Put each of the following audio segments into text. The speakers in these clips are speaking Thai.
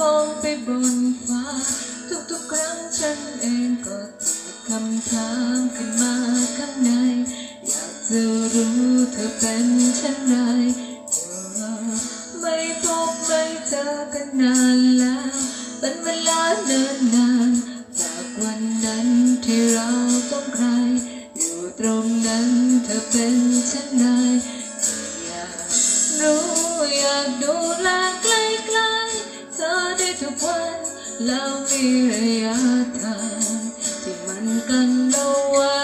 มองไปบนฟ้า ทุกๆครั้งฉันเองก็เกิดคำถามขึ้นมาข้างใน อยากจะรู้เธอเป็นเช่นไรไม่พบไม่เจอกันนานแล้ว เป็นเวลาเนิ่นนานจากวันนั้นที่เราต้องใคร อยู่ตรงนั้นเธอเป็นเช่นไรอยากรู้อยากดูแลใกล้ ทุกวันแล้วมีระยะทางที่มันกันเอาไว้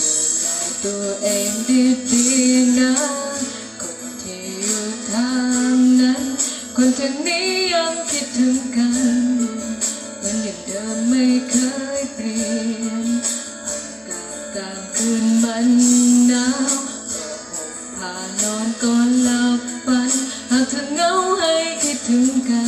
ดูแลตัวเองดีๆนะคนที่อยู่ทางนั้น คนทางนี้ยังคิดถึงกันมือนย่างเดิมไม่เคยเปลี่ยนอากาศกลางคืนมันหนาวก็ห่านอนก่อนหลับฝันหากเธอเหงาให้คิดถึงกัน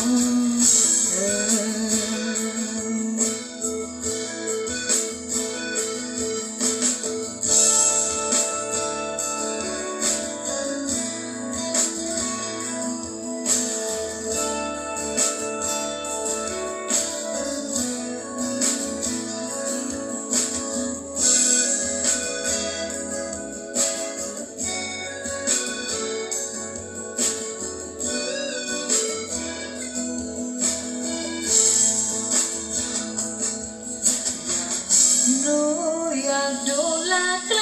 ดูแลใก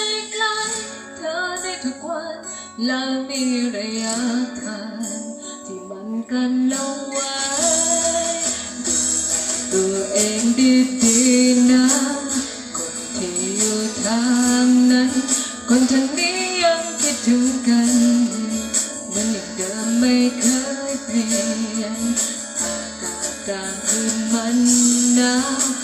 ล้ๆเธอได้ทุกวันแล้วมีระยะทางที่มันกันเอาไว้ตัวเองดีๆนะคนที่อยู่ทางนั้น คนทางนี้ยังคิดถึงกันมือนย่างเดิมไม่เคยเปลี่ยนอากาศกลางคืนมันหนาว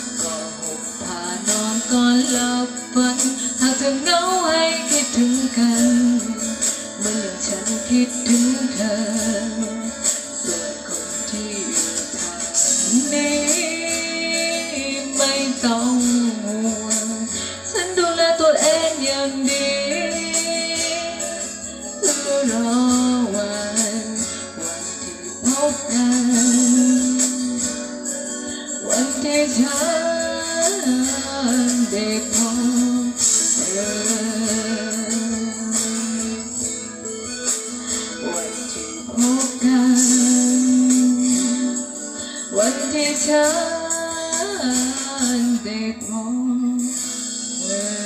ให้คิดถึงกันเหมือนอฉันคิดถึงเธอส่วคนที่อยู่ทางนี้ไม่ต้องห่วงฉันดูแลตัวเองอย่างดีเพื่อรอวันวันที่พบกันวันที่ฉันได้พบเธอ ที่ฉันได้พบเธอ